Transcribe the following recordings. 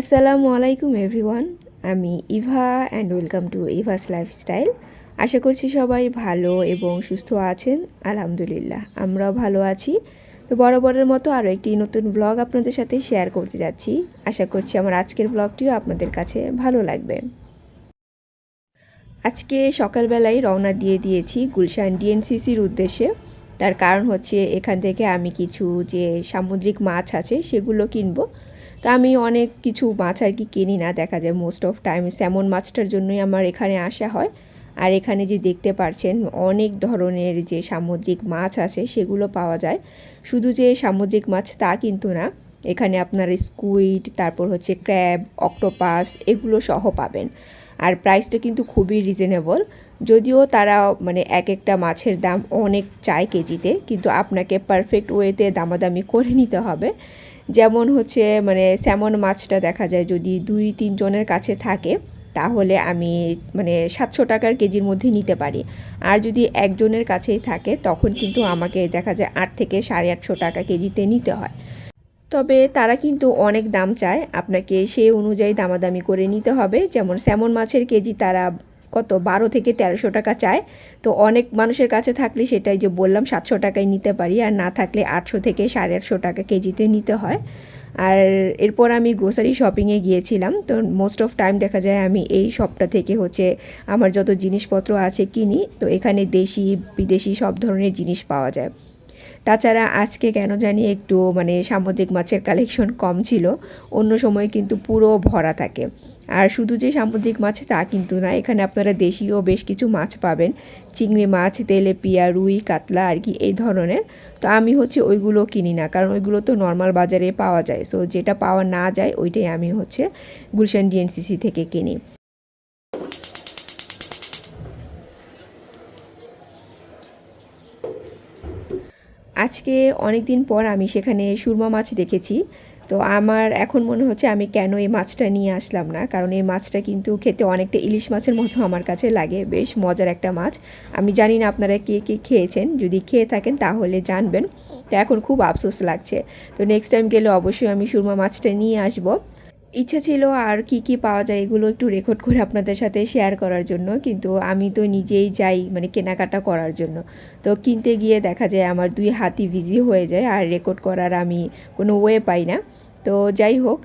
আসসালামু আলাইকুম, এভরিওয়ান। আমি Eva and welcome to Eva's lifestyle আশা করছি সবাই ভালো এবং সুস্থ আছেন, আলহামদুলিল্লাহ। আমরাও ভালো আছি। তো বরাবরের মতো আরও একটি নতুন ব্লগ আপনাদের সাথে শেয়ার করতে যাচ্ছি। আশা করছি আমার আজকের ব্লগটিও আপনাদের কাছে ভালো লাগবে। আজকে সকালবেলায় রওনা দিয়ে দিয়েছি গুলশান ডিএনসিসির উদ্দেশ্যে। তার কারণ হচ্ছে এখান থেকে আমি কিছু যে সামুদ্রিক মাছ আছে সেগুলো কিনবো। তো আমি অনেক কিছু মাছ আর কি কিনি না, দেখা যায় মোস্ট অফ টাইম স্যামন মাছটার জন্যই আমার এখানে আসা হয়। আর এখানে যে দেখতে পারছেন, অনেক ধরনের যে সামুদ্রিক মাছ আছে সেগুলো পাওয়া যায়। শুধু যে সামুদ্রিক মাছ তা কিন্তু না, এখানে আপনার স্কুইড তারপর হচ্ছে ক্র্যাব অক্টোপাস এগুলো সহ পাবেন। আর প্রাইসটা কিন্তু খুবই রিজনেবল যদিও তারা মানে এক একটা মাছের দাম অনেক চায় কেজিতে, কিন্তু আপনাকে পারফেক্ট ওয়েতে দামাদামি করে নিতে হবে। যেমন হচ্ছে মানে স্যামন মাছটা দেখা যায় যদি দুই তিনজনের কাছে থাকে, তাহলে আমি মানে সাতশো টাকার কেজির মধ্যে নিতে পারি। আর যদি একজনের কাছেই থাকে, তখন কিন্তু আমাকে দেখা যায় আট থেকে সাড়ে আটশো টাকা কেজিতে নিতে হয়। তবে তারা কিন্তু অনেক দাম চায়। আপনাকে সেই অনুযায়ী দামাদামি করে নিতে হবে। যেমন স্যামন মাছের কেজি তারা কত? বারো থেকে তেরোশো টাকা চায়। তো অনেক মানুষের কাছে থাকলে সেটাই যে বললাম, সাতশো টাকায় নিতে পারি, আর না থাকলে আটশো থেকে সাড়ে আটশো টাকা কেজিতে নিতে হয়। আর এরপর আমি গ্রোসারি শপিংয়ে গিয়েছিলাম। তো মোস্ট অফ টাইম দেখা যায় আমি এই শপটা থেকে হচ্ছে আমার যত জিনিসপত্র আছে কিনি, তো এখানে দেশি, বিদেশি সব ধরনের জিনিস পাওয়া যায়। তাছাড়া আজকে কেন জানি একটু মানে সামুদ্রিক মাছের কালেকশন কম ছিল, অন্য সময় কিন্তু পুরো ভরা থাকে। আর শুধু যে সামুদ্রিক মাছ তা কিন্তু না, এখানে আপনারা দেশীয় বেশ কিছু মাছ পাবেন। চিংড়ি মাছ, তেলেপিয়া, রুই, কাতলা, আর কি এই ধরনের। তো আমি হচ্ছে ওইগুলো কিনি না, কারণ ওইগুলো তো নর্মাল বাজারে পাওয়া যায়। সো যেটা পাওয়া না যায়, ওইটাই আমি হচ্ছে গুলশান ডিএনসিসি থেকে কিনি। আজকে অনেক দিন পর আমি সেখানে সুরমা মাছ দেখেছি। তো আমার এখন মনে হচ্ছে আমি কেন এই মাছটা নিয়ে আসলাম না? কারণ এই মাছটা কিন্তু খেতে অনেকটা ইলিশ মাছের মতো আমার কাছে লাগে, বেশ মজার একটা মাছ। আমি জানি না আপনারা কে কে খেয়েছেন, যদি খেয়ে থাকেন তাহলে জানবেন। তো এখন খুব আফসোস লাগছে। তো নেক্সট টাইম গেলে অবশ্যই আমি সুরমা মাছটা নিয়ে আসব। ইচ্ছা ছিল আর কি কি পাওয়া যায় এগুলো একটু রেকর্ড করে আপনাদের সাথে শেয়ার করার জন্য। কিন্তু আমি তো নিজেই যাই মানে কেনাকাটা করার জন্য। তো কিনতে গিয়ে দেখা যায় আমার দুই হাতি বিজি হয়ে যায় আর রেকর্ড করার আমি কোনো ওয়ে পাই না। তো যাই হোক,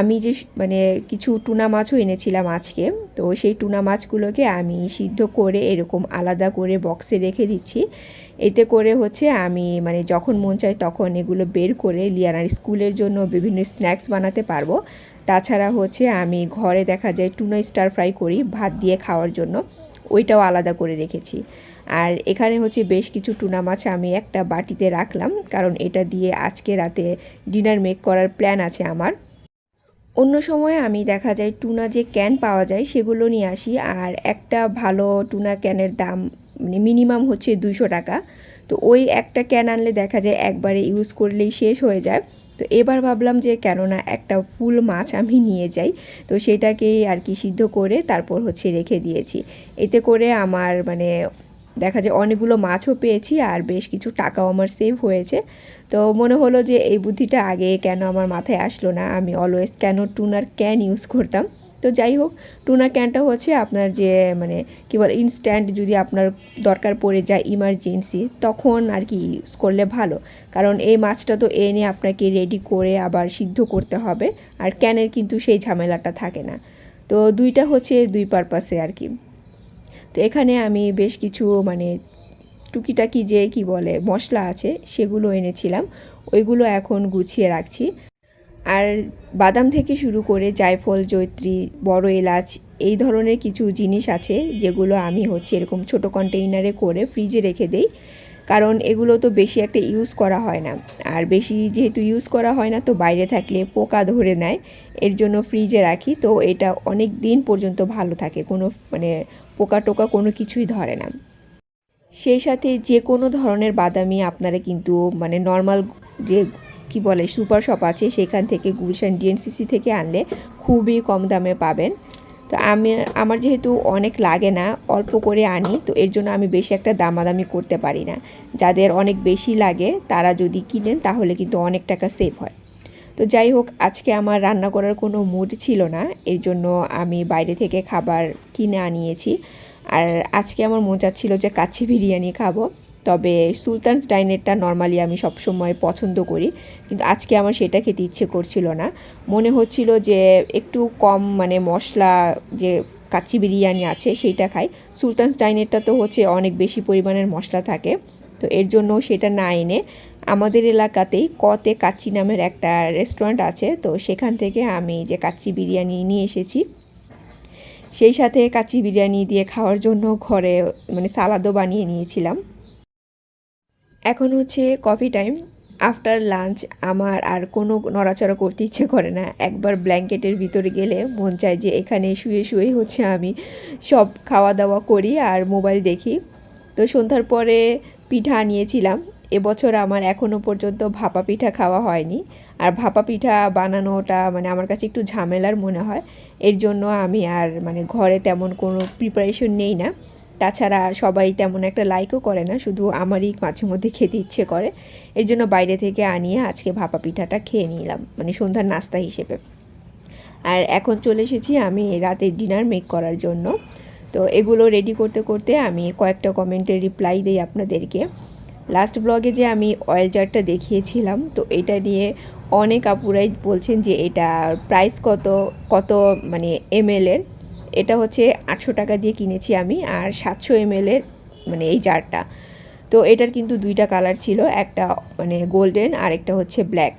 আমি যে মানে কিছু টুনা মাছও এনেছিলাম আজকে। তো সেই টুনা মাছগুলোকে আমি সিদ্ধ করে এরকম আলাদা করে বক্সে রেখে দিচ্ছি। এতে করে হচ্ছে আমি মানে যখন মন চাই তখন এগুলো বের করে লিয়ানার স্কুলের জন্য বিভিন্ন স্ন্যাক্স বানাতে পারব। তাছাড়া হচ্ছে আমি ঘরে দেখা যায় টুনা স্টার ফ্রাই করি ভাত দিয়ে খাওয়ার জন্য। ওইটাও আলাদা করে রেখেছি। আর এখানে হচ্ছে বেশ কিছু টুনা মাছ আমি একটা বাটিতে রাখলাম, কারণ এটা দিয়ে আজকে রাতে ডিনার মেক করার প্ল্যান আছে আমার। অন্য সময় আমি দেখা যায় টুনা যে ক্যান পাওয়া যায় সেগুলো নিয়ে আসি, আর একটা ভালো টুনা ক্যানের দাম মানে মিনিমাম হচ্ছে দুশো টাকা। তো ওই একটা ক্যান আনলে দেখা যায় একবারে ইউজ করলেই শেষ হয়ে যায়। তো এবার ভাবলাম যে কেননা একটা ফুল মাছ আমি নিয়ে যাই। তো সেটাকেই আর কি সিদ্ধ করে তারপর হচ্ছে রেখে দিয়েছি। এতে করে আমার মানে দেখা যায় অনেকগুলো মাছও পেয়েছি আর বেশ কিছু টাকাও আমার সেভ হয়েছে। তো মনে হলো যে এই বুদ্ধিটা আগে কেন আমার মাথায় আসলো না, আমি অলওয়েজ কেন টুনার ক্যান ইউজ করতাম। তো যাই হোক, টুনা ক্যানটা হচ্ছে আপনার যে মানে কী বলে ইনস্ট্যান্ট যদি আপনার দরকার পড়ে যায় ইমার্জেন্সি তখন আর কি ইউজ করলে ভালো। কারণ এই মাছটা তো এনে আপনাকে রেডি করে আবার সিদ্ধ করতে হবে, আর ক্যানের কিন্তু সেই ঝামেলাটা থাকে না। তো দুইটা হচ্ছে দুই পারপাসে আর কি। তো এখানে আমি বেশ কিছু মানে টুকিটাকি যে, কি বলে, মশলা আছে, সেগুলো এনেছিলাম। ওইগুলো এখন গুছিয়ে রাখছি। আর বাদাম থেকে শুরু করে জায়ফল জৈত্রী বড় এলাচ, এই ধরনের কিছু জিনিস আছে যেগুলো আমি হচ্ছে এরকম ছোট কন্টেইনারে করে ফ্রিজে রেখে দেই। কারণ এগুলো তো বেশি একটা ইউজ করা হয় না। আর বেশি যেহেতু ইউজ করা হয় না, তো বাইরে থাকলে পোকা ধরে নেয়। এর জন্য ফ্রিজে রাখি। তো এটা অনেক দিন পর্যন্ত ভালো থাকে। কোনো মানে পোকা টোকা কোনো কিছুই ধরে না। সেই সাথে যে কোনো ধরনের বাদামি আপনারা কিন্তু মানে নর্মাল যে কি বলে, সুপার শপ আছে, সেখান থেকে গুলশান ডিএনসিসি থেকে আনলে খুবই কম দামে পাবেন। তো আমি, আমার যেহেতু অনেক লাগে না, অল্প করে আনি, তো এর জন্য আমি বেশি একটা দামাদামি করতে পারি না। যাদের অনেক বেশি লাগে, তারা যদি কিনেন, তাহলে কিন্তু অনেক টাকা সেভ হয়। তো যাই হোক, আজকে আমার রান্না করার কোনো মুড ছিল না, এর জন্য আমি বাইরে থেকে খাবার কিনে আনিয়েছি। আর আজকে আমার মন চাচ্ছিল যে কাচ্চি বিরিয়ানি খাব। তবে সুলতানস ডাইনেরটা নর্মালি আমি সবসময় পছন্দ করি, কিন্তু আজকে আমার সেটা খেতে ইচ্ছে করছিল না। মনে হচ্ছিল যে একটু কম মানে মশলা, যে কাচ্চি বিরিয়ানি আছে সেইটা খাই। সুলতানস ডাইনেরটা তো হচ্ছে অনেক বেশি পরিমাণের মশলা থাকে, তো এর জন্য সেটা না এনে আমাদের এলাকাতেই কতে কাচ্চি নামের একটা রেস্টুরেন্ট আছে, তো সেখান থেকে আমি যে কাচ্চি বিরিয়ানি নিয়ে এসেছি, সেই সাথে কাচ্চি বিরিয়ানি দিয়ে খাওয়ার জন্য ঘরে মানে সালাদও বানিয়ে নিয়েছিলাম। এখন হচ্ছে কফি টাইম আফটার লাঞ্চ আমার আর কোনো নড়াচড়া করতে ইচ্ছে করে না। একবার ব্ল্যাঙ্কেটের ভিতরে গেলে মন চায় যে এখানে শুয়ে শুয়েই হচ্ছে আমি সব খাওয়া দাওয়া করি আর মোবাইল দেখি। তো সন্ধ্যার পরে পিঠা নিয়েছিলাম। এবছর আমার এখনও পর্যন্ত ভাপা পিঠা খাওয়া হয়নি। আর ভাপা পিঠা বানানোটা মানে আমার কাছে একটু ঝামেলার মনে হয়। এর জন্য আমি আর মানে ঘরে তেমন কোনো প্রিপারেশন নেই না। তাছাড়া সবাই তেমন একটা লাইকও করে না, শুধু আমারই মাঝে মধ্যে খেতে ইচ্ছে করে। এর জন্য বাইরে থেকে আনিয়ে আজকে ভাপা পিঠাটা খেয়ে নিলাম মানে সন্ধ্যার নাস্তা হিসেবে। আর এখন চলে এসেছি আমি রাতের ডিনার মেক করার জন্য। তো এগুলো রেডি করতে করতে আমি কয়েকটা কমেন্টের রিপ্লাই দিই আপনাদেরকে। লাস্ট ব্লগে যে আমি অয়েল জারটা দেখিয়েছিলাম, তো এটা নিয়ে অনেক আপুরাই বলছেন যে এটা প্রাইস কত কত মানে এমএলের এটা হচ্ছে আটশো টাকা দিয়ে কিনেছি আমি আর সাতশো এমএলের মানে এই জারটা। তো এটার কিন্তু দুইটা কালার ছিল, একটা মানে গোল্ডেন আর একটা হচ্ছে ব্ল্যাক।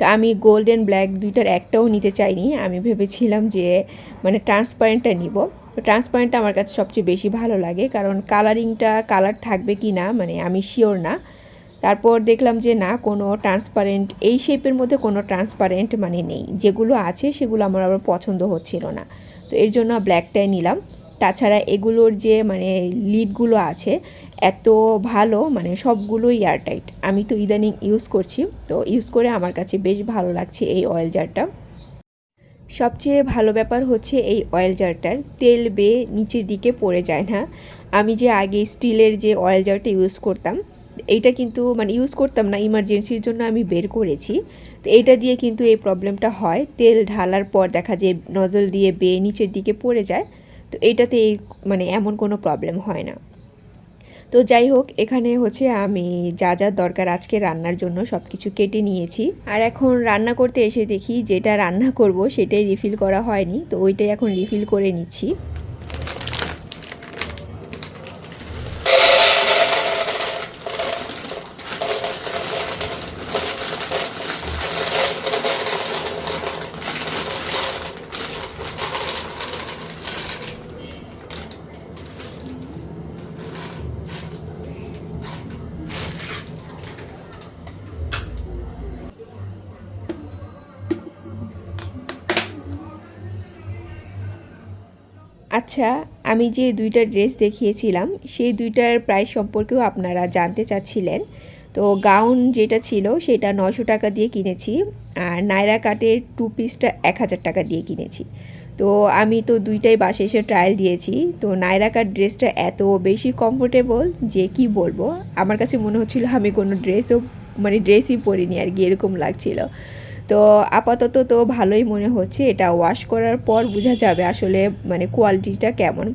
তো আমি গোল্ডেন ব্ল্যাক দুইটার একটাও নিতে চাইনি, আমি ভেবেছিলাম যে মানে ট্রান্সপারেন্টটা নিব। তো ট্রান্সপারেন্টটা আমার কাছে সবচেয়ে বেশি ভালো লাগে, কারণ কালারিংটা কালার থাকবে কি না মানে আমি শিওর না। তারপর দেখলাম যে না, কোনো ট্রান্সপারেন্ট, এই শেপের মধ্যে কোনো ট্রান্সপারেন্ট মানে নেই। যেগুলো আছে সেগুলো আমার আবার পছন্দ হচ্ছিল না। তো এর জন্য ব্ল্যাকটাই নিলাম। তাছাড়া এগুলোর যে মানে লিডগুলো আছে, এত ভালো মানে সবগুলো এয়ারটাইট আমি তো ইদানিং ইউজ করছি, তো ইউজ করে আমার কাছে বেশ ভালো লাগছে এই অয়েল জারটা সবচেয়ে ভালো ব্যাপার হচ্ছে এই অয়েল জারটার তেল বেয়ে নিচের দিকে পড়ে যায় না। আমি যে আগে স্টিলের যে অয়েল জারটা ইউজ করতাম এইটা কিন্তু মানে ইউজ করতাম না ইমার্জেন্সির জন্য আমি বের করেছি। তো এইটা দিয়ে কিন্তু এই প্রবলেমটা হয়। তেল ঢালার পর দেখা যায় নজল দিয়ে বেয়ে নিচের দিকে পড়ে যায়। তো এইটাতে এই মানে এমন কোনো প্রবলেম হয় না। তো যাই হোক, এখানে হচ্ছে আমি যা যা দরকার আজকে রান্নার জন্য সব কিছু কেটে নিয়েছি। আর এখন রান্না করতে এসে দেখি যেটা রান্না করব সেটাই রিফিল করা হয়নি। তো ওইটাই এখন রিফিল করে নিচ্ছি। আচ্ছা আমি যে দুইটা ড্রেস দেখিয়েছিলাম, সেই দুইটার প্রাইস সম্পর্কেও আপনারা জানতে চাচ্ছিলেন। তো গাউন যেটা ছিল, সেটা নশো টাকা দিয়ে কিনেছি, আর নায়রা কাটের টু পিসটা এক হাজার টাকা দিয়ে কিনেছি। তো আমি তো দুইটাই বাসে এসে ট্রায়াল দিয়েছি, তো নায়রা কাট ড্রেসটা এত বেশি কমফোর্টেবল যে কি বলব? আমার কাছে মনে হচ্ছিল আমি কোনো ড্রেসও মানে ড্রেসই পরিনি আর কি, এরকম লাগছিল। তো আপাতত তো ভালোই মনে হচ্ছে, এটা ওয়াশ করার পর বোঝা যাবে আসলে মানে কোয়ালিটিটা কেমন।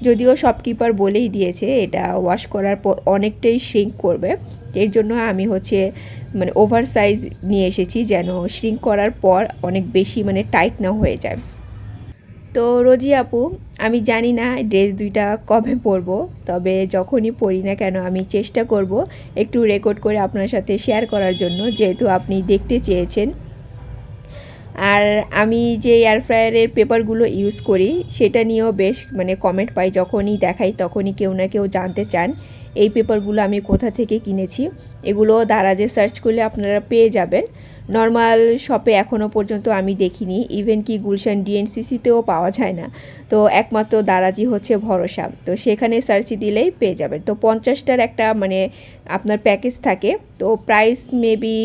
যদিও শপকিপার বলেই দিয়েছে, এটা ওয়াশ করার পর অনেকটাই শ্রিঙ্ক করবে। এর জন্য আমি হচ্ছে মানে ওভার সাইজ নিয়ে এসেছি যেন শ্রিঙ্ক করার পর অনেক বেশি মানে টাইট না হয়ে যায়। তো রোজি আপু, আমি জানি না ড্রেস দুইটা কবে পরবো, তবে যখনই পরি না কেন আমি চেষ্টা করব একটু রেকর্ড করে আপনার সাথে শেয়ার করার জন্য, যেহেতু আপনি দেখতে চেয়েছেন। আর আমি যে এয়ার ফ্রায়ারের পেপারগুলো ইউজ করি, সেটা নিয়েও বেশ মানে কমেন্ট পাই, যখনই দেখাই তখনই কেউ না কেউ জানতে চান, এই পেপারগুলো আমি কোথা থেকে কিনেছি। এগুলো দারাজে সার্চ করলে আপনারা পেয়ে যাবেন। নর্মাল শপে এখনও পর্যন্ত আমি দেখিনি ইভেন কি গুলশান ডিএনসিসিতেও পাওয়া যায় না। তো একমাত্র দারাজি হচ্ছে ভরসা। তো সেখানে সার্চ দিলেই পেয়ে যাবেন। তো পঞ্চাশটার একটা মানে আপনার প্যাকেজ থাকে, তো প্রাইস মেবি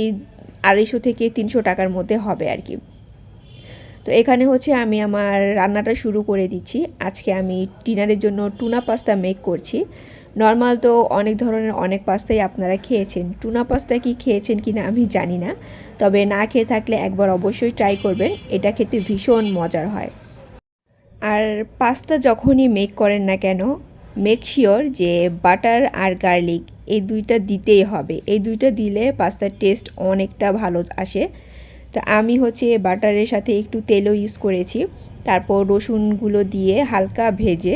আড়াইশো থেকে তিনশো টাকার মধ্যে হবে আর কি। তো এখানে হচ্ছে আমি আমার রান্নাটা শুরু করে দিচ্ছি। আজকে আমি ডিনারের জন্য টুনা পাস্তা মেক করছি। নর্মাল তো অনেক ধরনের অনেক পাস্তাই আপনারা খেয়েছেন। টুনা পাস্তা কি খেয়েছেন কি না আমি জানি না। তবে না খেয়ে থাকলে একবার অবশ্যই ট্রাই করবেন। এটা খেতে ভীষণ মজার হয়। আর পাস্তা যখনই মেক করেন না কেন মেক শিওর যে বাটার আর গার্লিক এই দুইটা দিতেই হবে। এই দুইটা দিলে পাস্তার টেস্ট অনেকটা ভালো আসে। তা আমি হচ্ছে বাটারের সাথে একটু তেলও ইউজ করেছি। তারপর রসুনগুলো দিয়ে হালকা ভেজে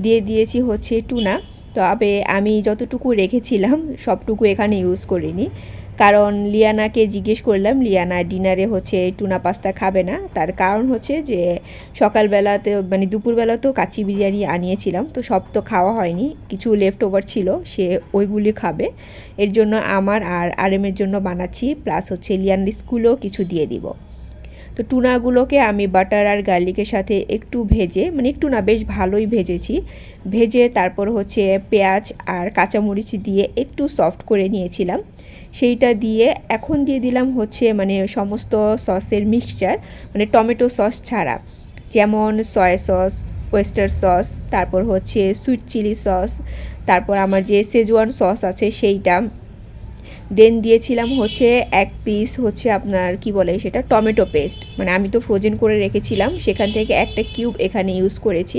দিয়ে দিয়েছি হচ্ছে টুনা। তবে আমি যতটুকু রেখেছিলাম, সবটুকু এখানে ইউজ করিনি। কারণ লিয়ানাকে জিজ্ঞেস করলাম, লিয়ানা, ডিনারে হচ্ছে টুনা পাস্তা খাবে না? তার কারণ হচ্ছে যে সকালবেলাতে মানে দুপুরবেলাতেও কাচি বিরিয়ানি আনিয়েছিলাম, তো সব তো খাওয়া হয়নি, কিছু লেফট ওভার ছিল, সে ওইগুলি খাবে। এর জন্য আমার আর আরেমের জন্য বানাচ্ছি প্লাস হচ্ছে লিয়ান স্কুলেও কিছু দিয়ে দিব। তো টুনাগুলোকে আমি বাটার আর গার্লিকের সাথে একটু ভেজে মানে একটু না, বেশ ভালোই ভেজেছি। ভেজে তারপর হচ্ছে পেঁয়াজ আর কাঁচামরিচ দিয়ে একটু সফট করে নিয়েছিলাম। সেইটা দিয়ে এখন দিয়ে দিলাম হচ্ছে মানে সমস্ত সসের মিক্সচার মানে টমেটো সস ছাড়া। যেমন সয়া সস ওয়েস্টার সস তারপর হচ্ছে সুইট চিলি সস তারপর আমার যে সেজওয়ান সস আছে সেইটা। দেন দিয়েছিলাম হচ্ছে এক পিস হচ্ছে আপনার কি বলে সেটা? টমেটো পেস্ট মানে আমি তো ফ্রোজেন করে রেখেছিলাম, সেখান থেকে একটা কিউব এখানে ইউজ করেছি।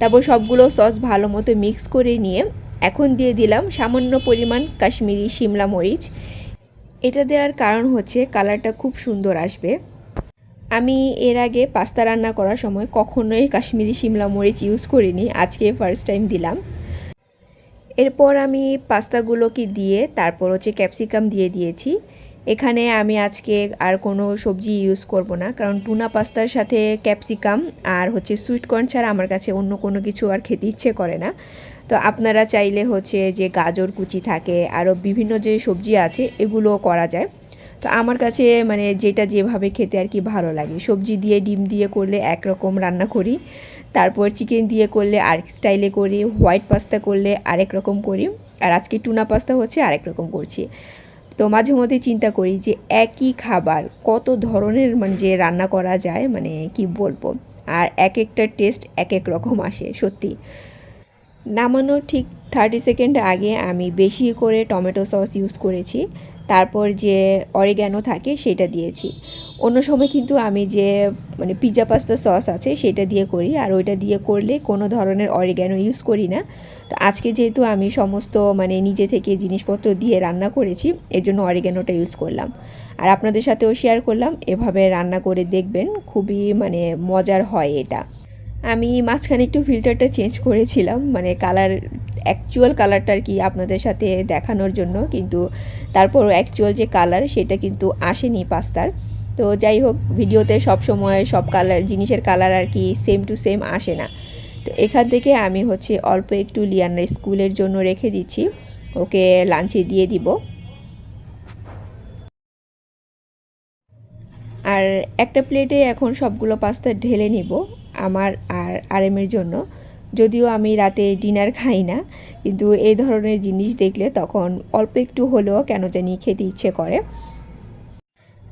তারপর সবগুলো সস ভালো মতো মিক্স করে নিয়ে এখন দিয়ে দিলাম সামান্য পরিমাণ কাশ্মীরি শিমলা মরিচ। এটা দেওয়ার কারণ হচ্ছে কালারটা খুব সুন্দর আসবে। আমি এর আগে পাস্তা রান্না করার সময় কখনোই কাশ্মীরি শিমলা মরিচ ইউজ করিনি, আজকে ফার্স্ট টাইম দিলাম। এরপর আমি পাস্তাগুলোকে দিয়ে তারপর হচ্ছে ক্যাপসিকাম দিয়ে দিয়েছি। এখানে আমি আজকে আর কোনো সবজি ইউজ করব না, কারণ টুনা পাস্তার সাথে ক্যাপসিকাম আর হচ্ছে সুইট কর্ন ছাড়া আমার কাছে অন্য কোনো কিছু আর খেতে ইচ্ছে করে না। তো আপনারা চাইলে হচ্ছে যে গাজর কুচি থাকে আরও বিভিন্ন যে সবজি আছে এগুলো করা যায়। তো আমার কাছে মানে যেটা যেভাবে খেতে আর কি ভালো লাগে, সবজি দিয়ে, ডিম দিয়ে করলে একরকম রান্না করি, তারপর চিকেন দিয়ে করলে আরেক স্টাইলে করি, হোয়াইট পাস্তা করলে আরেক রকম করি, আর আজকে টুনা পাস্তা হচ্ছে আরেক রকম করছি। তো মাঝে মধ্যে চিন্তা করি যে একই খাবার কত ধরনের মানে যে রান্না করা যায় মানে কি বলব? আর এক একটা টেস্ট এক এক রকম আসে, সত্যি। নামানোর ঠিক থার্টি সেকেন্ড আগে আমি বেশি করে টমেটো সস ইউজ করেছি। তারপর যে অরিগ্যানো থাকে সেটা দিয়েছি। অন্য সময় কিন্তু আমি যে মানে পিজা পাস্তা সস আছে সেটা দিয়ে করি। আর ওইটা দিয়ে করলে কোনো ধরনের অরিগ্যানো ইউজ করি না। তো আজকে যেহেতু আমি সমস্ত মানে নিজে থেকে জিনিসপত্র দিয়ে রান্না করেছি এর জন্য অরিগ্যানোটা ইউজ করলাম। আর আপনাদের সাথেও শেয়ার করলাম। এভাবে রান্না করে দেখবেন। খুবই মানে মজার হয় এটা। আমি মাঝখানে একটু ফিল্টারটা চেঞ্জ করেছিলাম মানে কালার অ্যাকচুয়াল কালারটা আর কি আপনাদের সাথে দেখানোর জন্য, কিন্তু তারপর অ্যাকচুয়াল যে কালার সেটা কিন্তু আসেনি পাস্তার। তো যাই হোক, ভিডিওতে সব সময় সব কালার জিনিসের কালার আর কি সেম টু সেম আসে না। তো এখান থেকে আমি হচ্ছে অল্প একটু লিয়ানার স্কুলের জন্য রেখে দিচ্ছি, ওকে লাঞ্চে দিয়ে দিব। আর একটা প্লেটে এখন সবগুলো পাস্তা ঢেলে নিব। আমার আর আরেমের জন্য। যদিও আমি রাতে ডিনার খাই না, কিন্তু এই ধরনের জিনিস দেখলে তখন অল্প একটু হলেও কেন জানি খেতে ইচ্ছে করে।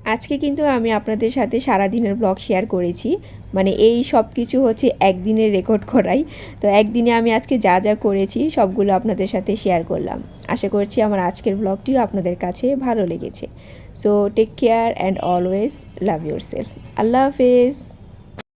আজকে কিন্তু আমি আপনাদের সাথে সারা দিনের ব্লগ শেয়ার করেছি। মানে এই সব কিছু হচ্ছে একদিনের রেকর্ড করাই। তো একদিনে আমি আজকে যা যা করেছি সবগুলো আপনাদের সাথে শেয়ার করলাম। আশা করছি আমার আজকের ব্লগটিও আপনাদের কাছে ভালো লেগেছে। So take care and always love yourself আল্লাহ হাফেজ!